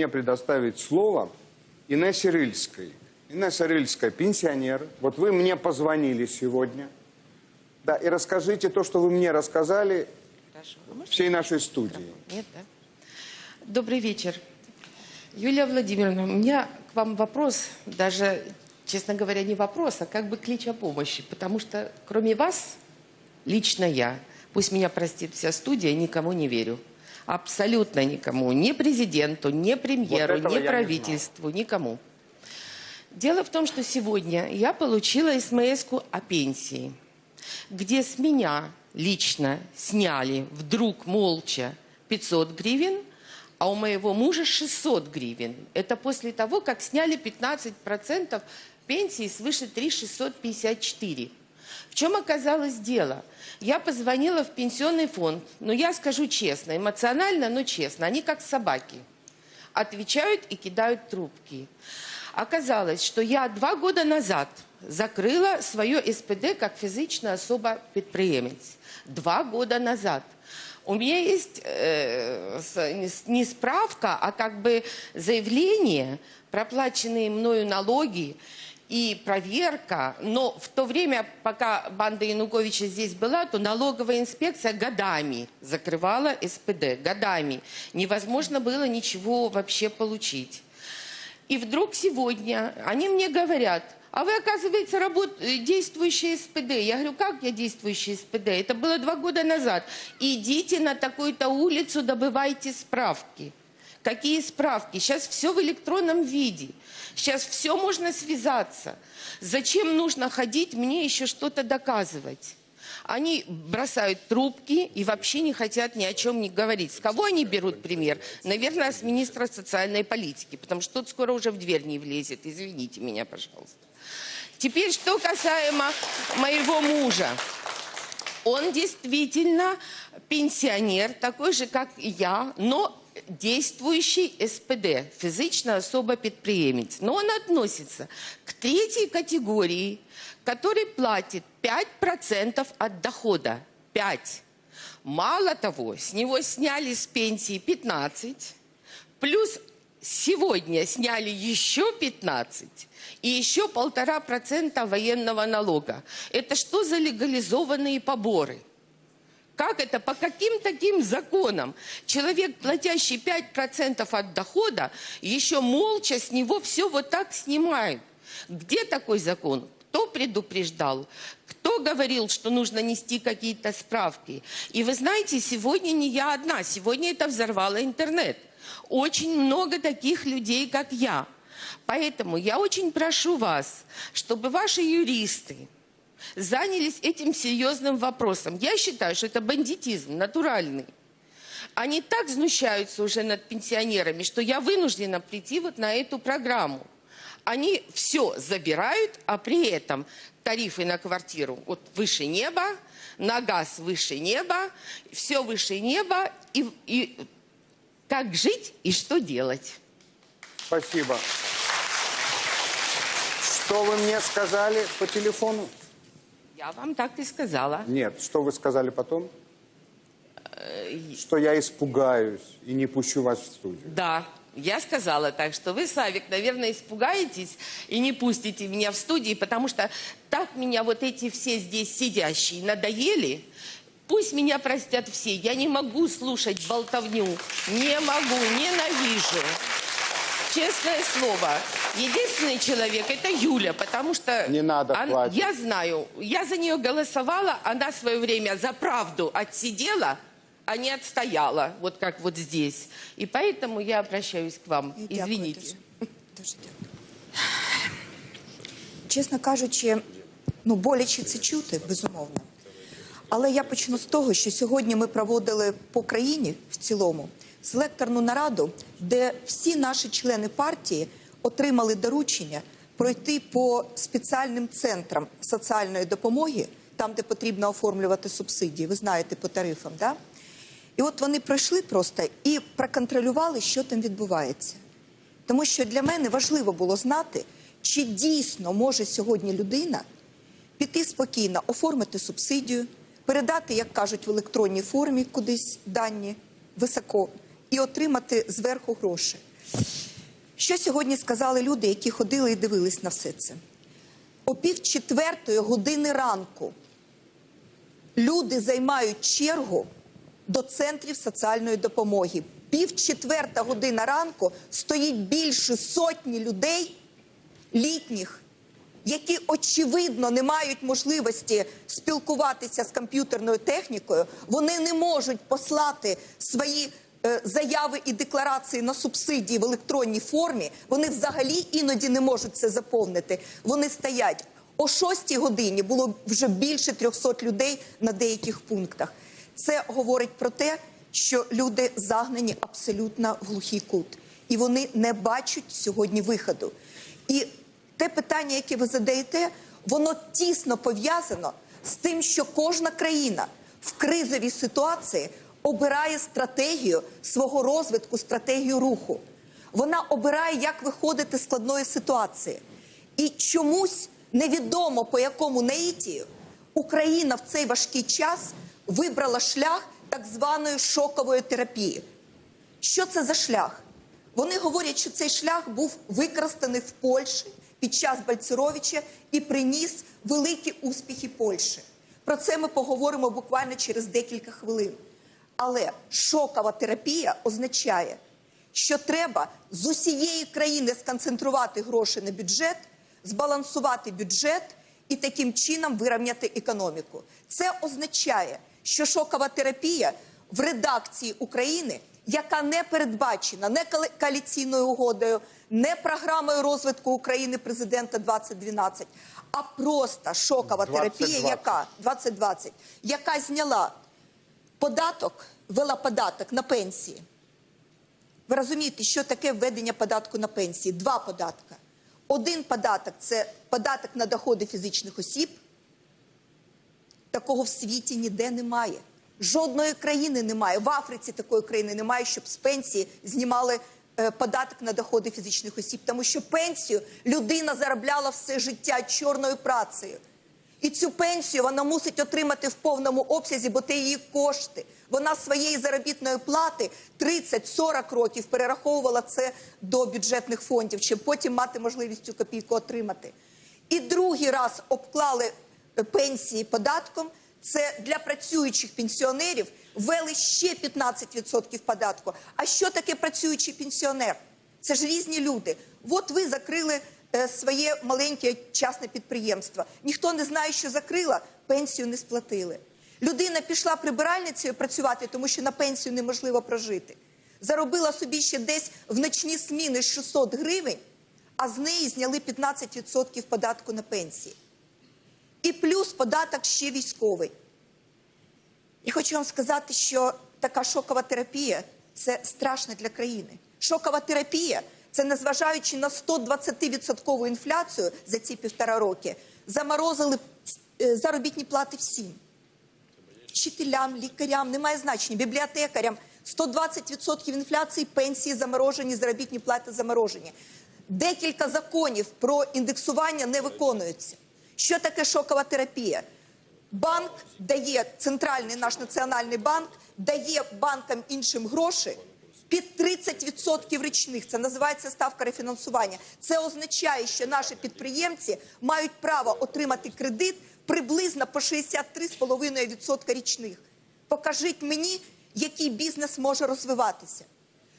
мне предоставить слово Инессе Рыльской. Инесса Рыльская, пенсионер. Вот вы мне позвонили сегодня. Да, и расскажите то, что вы мне рассказали Хорошо. Всей нашей студии. Нет, да? Добрый вечер. Юлия Владимировна, у меня к вам вопрос, даже, честно говоря, не вопрос, а как бы клич о помощи. Потому что кроме вас, лично я, пусть меня простит вся студия, никому не верю. Абсолютно никому. Ни президенту, ни премьеру, Вот ни правительству, никому. Дело в том, что сегодня я получила смс о пенсии, где с меня лично сняли вдруг молча 500 гривен, а у моего мужа 600 гривен. Это после того, как сняли 15% пенсии свыше 3654. В чем оказалось дело? Я позвонила в пенсионный фонд, но я скажу честно, эмоционально, но честно, они как собаки отвечают и кидают трубки. Оказалось, что я два года назад закрыла свое СПД как физична особа підприємець. Два года назад. У меня есть э, не справка, а как бы заявление, проплаченные мною налоги и проверка. Но в то время, пока банда Януковича здесь была, то налоговая инспекция годами закрывала СПД. Годами. Невозможно было ничего вообще получить. И вдруг сегодня они мне говорят, а вы, оказывается, работ... действующий СПД. Я говорю, как я действующий СПД? Это было два года назад. Идите на такую-то улицу, добывайте справки. Какие справки? Сейчас все в электронном виде. Сейчас все можно связаться. Зачем нужно ходить мне еще что-то доказывать? Они бросают трубки и вообще не хотят ни о чем не говорить. С кого они берут пример? Наверное, с министра социальной политики, потому что тот скоро уже в дверь не влезет. Извините меня, пожалуйста. Теперь, что касаемо моего мужа. Он действительно пенсионер, такой же, как и я, но действующий СПД, физично особо підприємець. Но он относится к третьей категории, который платит 5% от дохода. 5. Мало того, с него сняли с пенсии 15, плюс сегодня сняли еще 15 и еще полтора процента военного налога. Это что за легализованные поборы? Как это? По каким таким законам? Человек, платящий 5% от дохода, еще молча с него все вот так снимают. Где такой закон? Кто предупреждал? Кто говорил, что нужно нести какие-то справки? И вы знаете, сегодня не я одна, сегодня это взорвало интернет. Очень много таких людей, как я. Поэтому я очень прошу вас, чтобы ваши юристы, занялись этим серьезным вопросом. Я считаю, что это бандитизм натуральный. Они так знущаются уже над пенсионерами, что я вынуждена прийти вот на эту программу. Они все забирают, а при этом тарифы на квартиру вот выше неба, на газ выше неба, все выше неба. И, и как жить и что делать? Спасибо. Что вы мне сказали по телефону? Я вам так и сказала. Нет, что вы сказали потом? Что я испугаюсь и не пущу вас в студию. Да, я сказала так, что вы, Савик, наверное, испугаетесь и не пустите меня в студии, потому что так меня вот эти все здесь сидящие надоели. Пусть меня простят все, я не могу слушать болтовню, не могу, ненавижу. Честное слово, единственный человек это Юля, потому что... Не надо, она- хватит. Я знаю, я за нее голосовала, она в свое время за правду отсидела, а не отстояла, вот как вот здесь. И поэтому я обращаюсь к вам. І дякую Извините. Дуже. Дуже дякую. Чесно кажучи, ну боляче це чути, безумовно. Але я почну з того, що сьогодні ми проводили по країні в цілому селекторну нараду, де всі наші члени партії отримали доручення пройти по спеціальним центрам соціальної допомоги, там, де потрібно оформлювати субсидії. Ви знаєте, по тарифам, да? І от вони пройшли просто і проконтролювали, що там відбувається. Тому що для мене важливо було знати, чи дійсно може сьогодні людина піти спокійно, оформити субсидію, передати, як кажуть, в електронній формі кудись дані високо і отримати зверху гроші. Що сьогодні сказали люди, які ходили і дивились на все це? О пів четвертої години ранку люди займають чергу до центрів соціальної допомоги. Пів четверта година ранку стоїть більше сотні людей літніх, які очевидно не мають можливості спілкуватися з комп'ютерною технікою. Вони не можуть послати свої заяви і декларації на субсидії в електронній формі. Вони взагалі іноді не можуть це заповнити. Вони стоять. О 6 годині було вже більше 300 людей на деяких пунктах. Це говорить про те, що люди загнані абсолютно в глухий кут, і вони не бачать сьогодні виходу. І те питання, яке ви задаєте, воно тісно пов'язано з тим, що кожна країна в кризовій ситуації обирає стратегію свого розвитку, стратегію руху. Вона обирає, як виходити з складної ситуації. І чомусь невідомо по якому наїтію Україна в цей важкий час вибрала шлях так званої шокової терапії. Що це за шлях? Вони говорять, що цей шлях був використаний в Польщі під час Бальцеровича і приніс великі успіхи Польщі. Про це ми поговоримо буквально через декілька хвилин. Але шокова терапія означає, що треба з усієї країни сконцентрувати гроші на бюджет, збалансувати бюджет і таким чином вирівняти економіку. Це означає, що шокова терапія в редакції України, яка не передбачена не коаліційною угодою, не програмою розвитку України президента 2012, а просто шокова терапія, 2020. яка 2020, яка зняла податок, ввела податок на пенсії. Ви розумієте, що таке введення податку на пенсії? Два податка. Один податок це податок на доходи фізичних осіб. Такого в світі ніде немає. Жодної країни немає. В Африці такої країни немає, щоб з пенсії знімали е, податок на доходи фізичних осіб, тому що пенсію людина заробляла все життя чорною працею. І цю пенсію вона мусить отримати в повному обсязі, бо це її кошти. Вона своєї заробітної плати 30-40 років перераховувала це до бюджетних фондів, щоб потім мати можливість цю копійку отримати. І другий раз обклали е, пенсії податком. Це для працюючих пенсіонерів ввели ще 15% податку. А що таке працюючий пенсіонер? Це ж різні люди. От ви закрили своє маленьке частне підприємство. Ніхто не знає, що закрила, пенсію не сплатили. Людина пішла прибиральницею працювати, тому що на пенсію неможливо прожити. Заробила собі ще десь в ночні зміни 600 гривень, а з неї зняли 15% податку на пенсії. І плюс податок ще військовий. І хочу вам сказати, що така шокова терапія це страшно для країни. Шокова терапія це незважаючи на 120% інфляцію за ці півтора роки, заморозили е, заробітні плати всім. Вчителям, лікарям, немає значення, бібліотекарям. 120% інфляції, пенсії заморожені, заробітні плати заморожені. Декілька законів про індексування не виконуються. Що таке шокова терапія? Банк дає, центральний наш національний банк дає банкам іншим гроші під 30% річних. Це називається ставка рефінансування. Це означає, що наші підприємці мають право отримати кредит приблизно по 63,5% річних. Покажіть мені, який бізнес може розвиватися.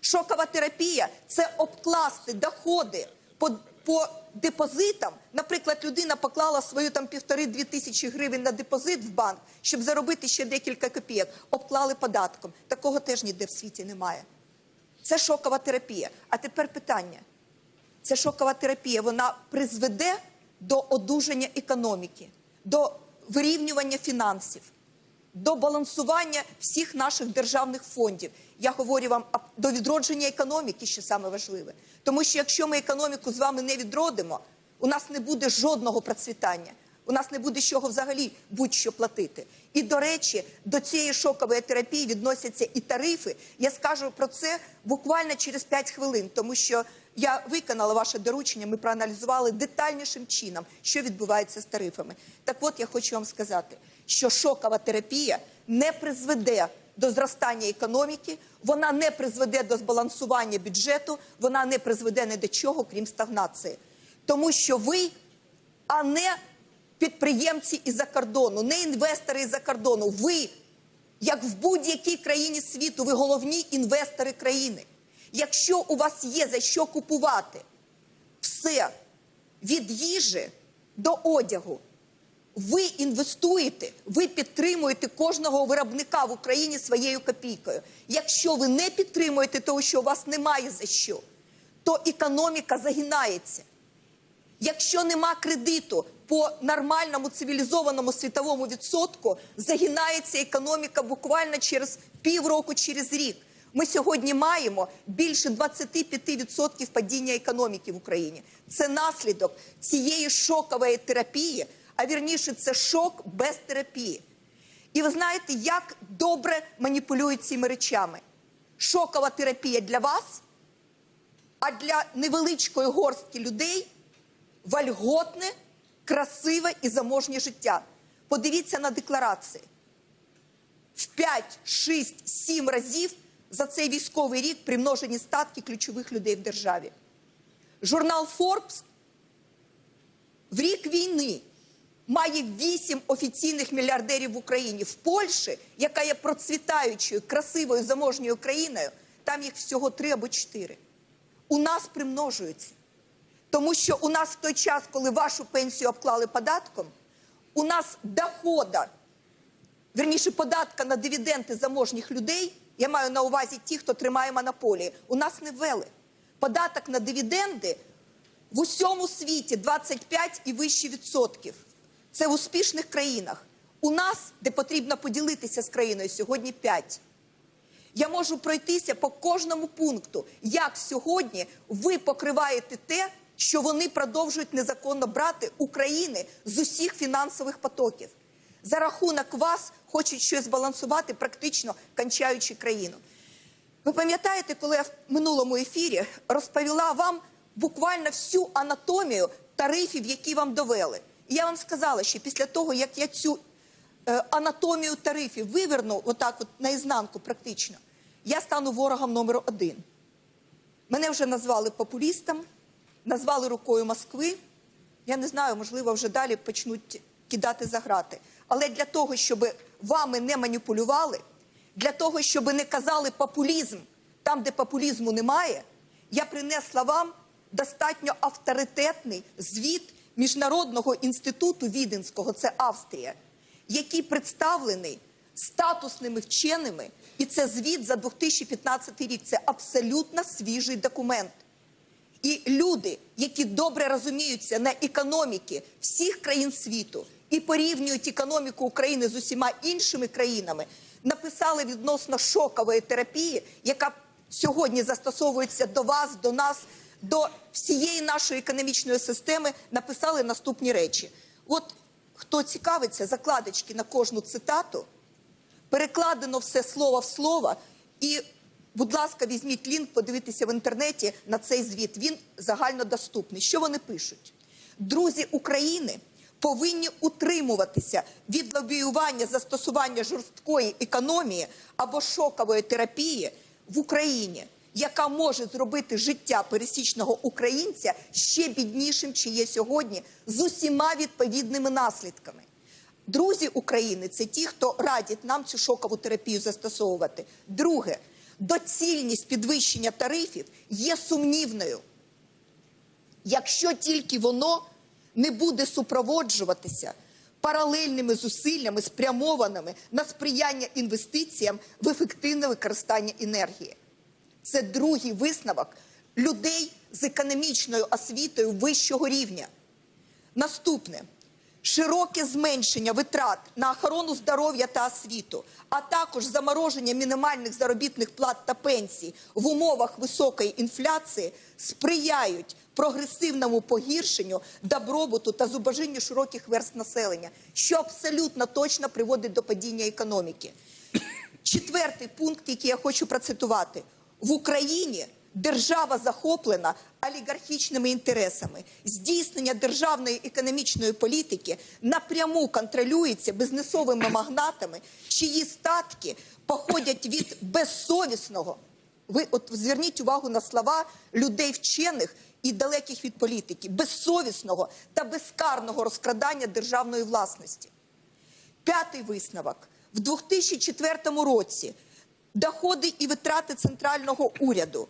Шокова терапія це обкласти доходи по, по депозитам. Наприклад, людина поклала свою там півтори-дві тисячі гривень на депозит в банк, щоб заробити ще декілька копійок. Обклали податком. Такого теж ніде в світі немає. Це шокова терапія. А тепер питання: ця шокова терапія вона призведе до одужання економіки, до вирівнювання фінансів, до балансування всіх наших державних фондів. Я говорю вам до відродження економіки, що саме важливе. Тому що якщо ми економіку з вами не відродимо, у нас не буде жодного процвітання. У нас не буде з чого взагалі будь-що платити. І до речі, до цієї шокової терапії відносяться і тарифи. Я скажу про це буквально через 5 хвилин, тому що я виконала ваше доручення. Ми проаналізували детальнішим чином, що відбувається з тарифами. Так от я хочу вам сказати, що шокова терапія не призведе до зростання економіки, вона не призведе до збалансування бюджету, вона не призведе ні до чого, крім стагнації. Тому що ви, а не підприємці із-за кордону, не інвестори із-за кордону. Ви, як в будь-якій країні світу, ви головні інвестори країни. Якщо у вас є за що купувати все від їжі до одягу, ви інвестуєте, ви підтримуєте кожного виробника в Україні своєю копійкою. Якщо ви не підтримуєте того, що у вас немає за що, то економіка загинається. Якщо нема кредиту по нормальному цивілізованому світовому відсотку, загинається економіка буквально через півроку, через рік. Ми сьогодні маємо більше 25% падіння економіки в Україні. Це наслідок цієї шокової терапії, а вірніше, це шок без терапії. І ви знаєте, як добре маніпулюють цими речами. Шокова терапія для вас, а для невеличкої горстки людей вольготне, красиве і заможнє життя. Подивіться на декларації. В 5, 6, 7 разів за цей військовий рік примножені статки ключових людей в державі. Журнал Forbes в рік війни має 8 офіційних мільярдерів в Україні. В Польщі, яка є процвітаючою, красивою, заможньою країною, там їх всього 3 або 4. У нас примножуються. Тому що у нас в той час, коли вашу пенсію обклали податком, у нас дохода, верніше податка на дивіденди заможніх людей, я маю на увазі ті, хто тримає монополії, у нас не ввели. Податок на дивіденди в усьому світі 25 і вище відсотків. Це в успішних країнах. У нас, де потрібно поділитися з країною, сьогодні 5. Я можу пройтися по кожному пункту, як сьогодні ви покриваєте те, що вони продовжують незаконно брати України з усіх фінансових потоків. За рахунок вас хочуть щось збалансувати, практично кончаючи країну. Ви пам'ятаєте, коли я в минулому ефірі розповіла вам буквально всю анатомію тарифів, які вам довели? І я вам сказала, що після того, як я цю е, анатомію тарифів виверну отак от наізнанку практично, я стану ворогом номер один. Мене вже назвали популістом, назвали рукою Москви. Я не знаю, можливо, вже далі почнуть кидати за грати. Але для того, щоб вами не маніпулювали, для того, щоб не казали популізм там, де популізму немає, я принесла вам достатньо авторитетний звіт Міжнародного інституту Віденського, це Австрія, який представлений статусними вченими, і це звіт за 2015 рік. Це абсолютно свіжий документ. І люди, які добре розуміються на економіки всіх країн світу і порівнюють економіку України з усіма іншими країнами, написали відносно шокової терапії, яка сьогодні застосовується до вас, до нас, до всієї нашої економічної системи, написали наступні речі. От хто цікавиться, закладочки на кожну цитату, перекладено все слово в слово. І, будь ласка, візьміть лінк, подивитися в інтернеті на цей звіт. Він загальнодоступний. Що вони пишуть? Друзі України повинні утримуватися від лобіювання застосування жорсткої економії або шокової терапії в Україні, яка може зробити життя пересічного українця ще біднішим, чи є сьогодні, з усіма відповідними наслідками. Друзі України це ті, хто радять нам цю шокову терапію застосовувати. Друге, доцільність підвищення тарифів є сумнівною, якщо тільки воно не буде супроводжуватися паралельними зусиллями, спрямованими на сприяння інвестиціям в ефективне використання енергії. Це другий висновок людей з економічною освітою вищого рівня. Наступне широке зменшення витрат на охорону здоров'я та освіту, а також замороження мінімальних заробітних плат та пенсій в умовах високої інфляції сприяють прогресивному погіршенню добробуту та зубожінню широких верст населення, що абсолютно точно приводить до падіння економіки. Четвертий пункт, який я хочу процитувати: в Україні держава захоплена олігархічними інтересами. Здійснення державної економічної політики напряму контролюється бізнесовими магнатами, чиї статки походять від безсовісного. Ви от зверніть увагу на слова людей вчених і далеких від політики, безсовісного та безкарного розкрадання державної власності. П'ятий висновок. В 2004 році доходи і витрати центрального уряду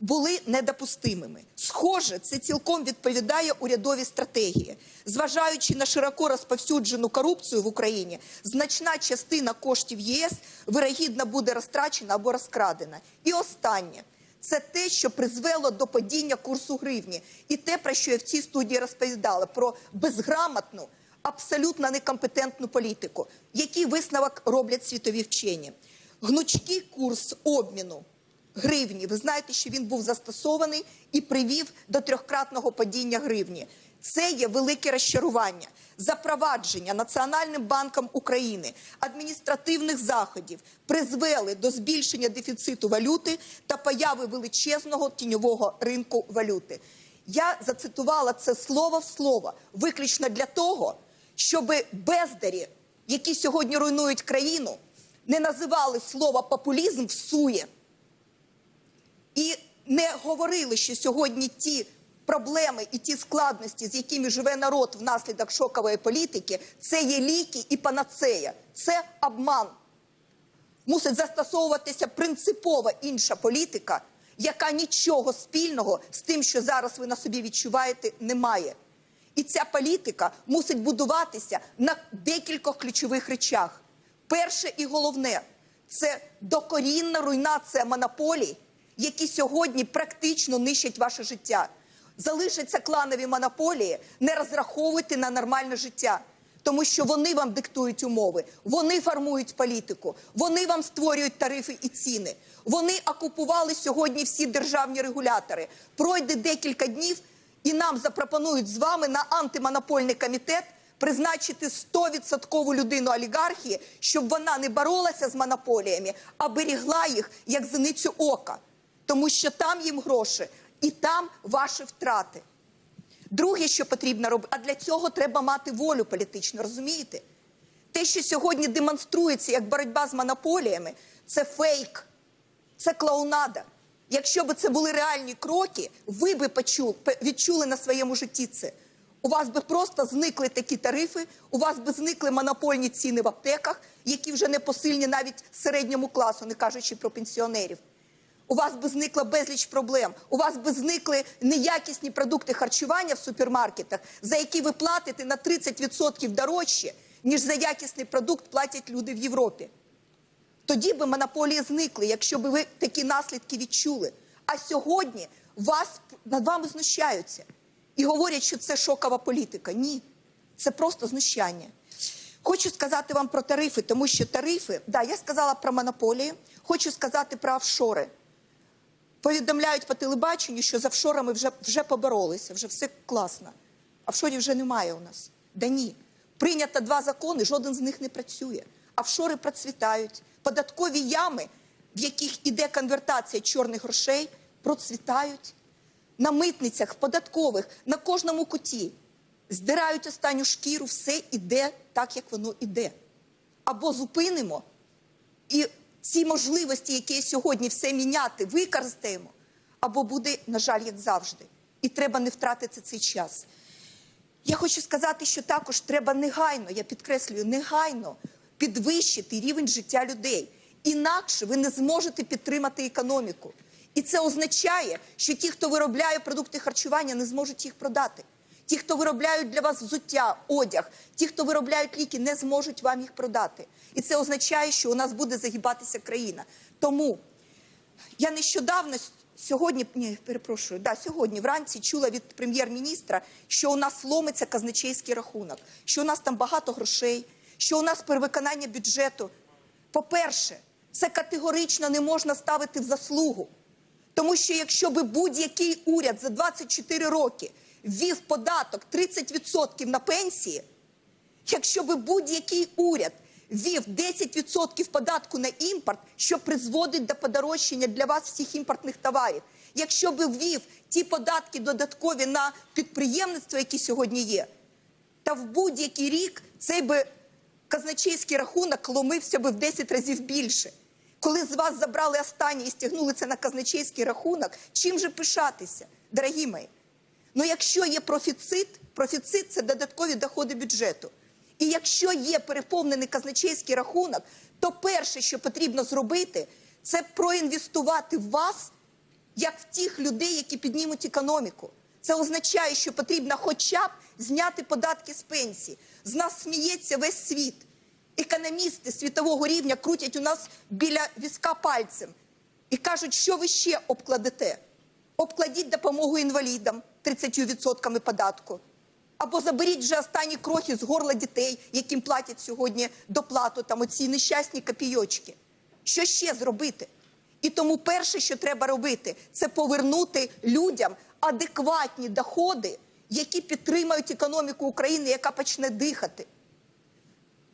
були недопустимими. Схоже, це цілком відповідає урядовій стратегії. Зважаючи на широко розповсюджену корупцію в Україні, значна частина коштів ЄС вирогідно буде розтрачена або розкрадена. І останнє. Це те, що призвело до падіння курсу гривні, і те, про що я в цій студії розповідала, про безграмотну, абсолютно некомпетентну політику. Який висновок роблять світові вчені? Гнучкий курс обміну гривні. Ви знаєте, що він був застосований і привів до трьохкратного падіння гривні. Це є велике розчарування. Запровадження Національним банком України адміністративних заходів призвели до збільшення дефіциту валюти та появи величезного тіньового ринку валюти. Я зацитувала це слово в слово, виключно для того, щоб бездарі, які сьогодні руйнують країну, не називали слово популізм всує і не говорили, що сьогодні ті проблеми і ті складності, з якими живе народ внаслідок шокової політики, це є ліки і панацея. Це обман. Мусить застосовуватися принципово інша політика, яка нічого спільного з тим, що зараз ви на собі відчуваєте, не має. І ця політика мусить будуватися на декількох ключових речах. Перше і головне це докорінна руйнація монополій, які сьогодні практично нищать ваше життя. Залишаться кланові монополії, не розраховуйте на нормальне життя. Тому що вони вам диктують умови, вони формують політику, вони вам створюють тарифи і ціни. Вони окупували сьогодні всі державні регулятори. Пройде декілька днів, і нам запропонують з вами на антимонопольний комітет призначити 100% людину олігархії, щоб вона не боролася з монополіями, а берігла їх як зеницю ока. Тому що там їм гроші і там ваші втрати. Друге, що потрібно робити, а для цього треба мати волю політичну, розумієте? Те, що сьогодні демонструється як боротьба з монополіями, це фейк, це клоунада. Якщо б це були реальні кроки, ви би почули, відчули на своєму житті це. У вас би просто зникли такі тарифи, у вас би зникли монопольні ціни в аптеках, які вже не посильні навіть середньому класу, не кажучи про пенсіонерів. У вас би зникла безліч проблем. У вас би зникли неякісні продукти харчування в супермаркетах, за які ви платите на 30% дорожче, ніж за якісний продукт платять люди в Європі. Тоді би монополії зникли, якщо б ви такі наслідки відчули. А сьогодні вас над вами знущаються і говорять, що це шокова політика. Ні, це просто знущання. Хочу сказати вам про тарифи, тому що тарифи, да, я сказала про монополії, хочу сказати про офшори. Повідомляють по телебаченню, що з офшорами вже, вже поборолися, вже все класно. Офшорів вже немає у нас. Да ні. Прийнято два закони, жоден з них не працює. Офшори процвітають. Податкові ями, в яких іде конвертація чорних грошей, процвітають. На митницях, в податкових, на кожному куті. Здирають останню шкіру, все іде так, як воно іде. Або зупинимо і ці можливості, які сьогодні все міняти, використаємо, або буде, на жаль, як завжди. І треба не втратити цей час. Я хочу сказати, що також треба негайно, я підкреслюю, негайно підвищити рівень життя людей. Інакше ви не зможете підтримати економіку. І це означає, що ті, хто виробляє продукти харчування, не зможуть їх продати. Ті, хто виробляють для вас взуття, одяг, ті, хто виробляють ліки, не зможуть вам їх продати. І це означає, що у нас буде загибатися країна. Тому я нещодавно сьогодні, ні, перепрошую, да, сьогодні вранці чула від прем'єр-міністра, що у нас ломиться казначейський рахунок, що у нас там багато грошей, що у нас перевиконання бюджету. По-перше, це категорично не можна ставити в заслугу. Тому що якщо би будь-який уряд за 24 роки ввів податок 30% на пенсії, якщо би будь-який уряд ввів 10% податку на імпорт, що призводить до подорожчання для вас всіх імпортних товарів. Якщо би ввів ті податки додаткові на підприємництво, які сьогодні є, та в будь-який рік цей би казначейський рахунок ломився би в 10 разів більше. Коли з вас забрали останнє і стягнули це на казначейський рахунок, чим же пишатися, дорогі мої? Ну, якщо є профіцит, профіцит це додаткові доходи бюджету. І якщо є переповнений казначейський рахунок, то перше, що потрібно зробити, це проінвестувати в вас як в тих людей, які піднімуть економіку. Це означає, що потрібно хоча б зняти податки з пенсії. З нас сміється весь світ. Економісти світового рівня крутять у нас біля візка пальцем і кажуть, що ви ще обкладете. Обкладіть допомогу інвалідам 30% податку. Або заберіть вже останні крохи з горла дітей, яким платять сьогодні доплату, там оці нещасні копійочки. Що ще зробити? І тому перше, що треба робити, це повернути людям адекватні доходи, які підтримають економіку України, яка почне дихати.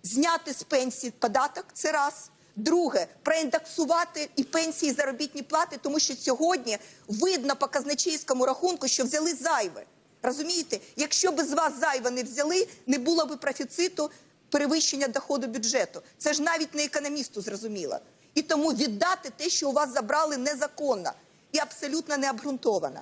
Зняти з пенсії податок це раз. Друге, проіндексувати і пенсії, і заробітні плати, тому що сьогодні видно по казначейському рахунку, що взяли зайве. Розумієте, якщо б з вас зайве не взяли, не було б профіциту перевищення доходу бюджету. Це ж навіть не економісту зрозуміло. І тому віддати те, що у вас забрали незаконно і абсолютно необґрунтовано.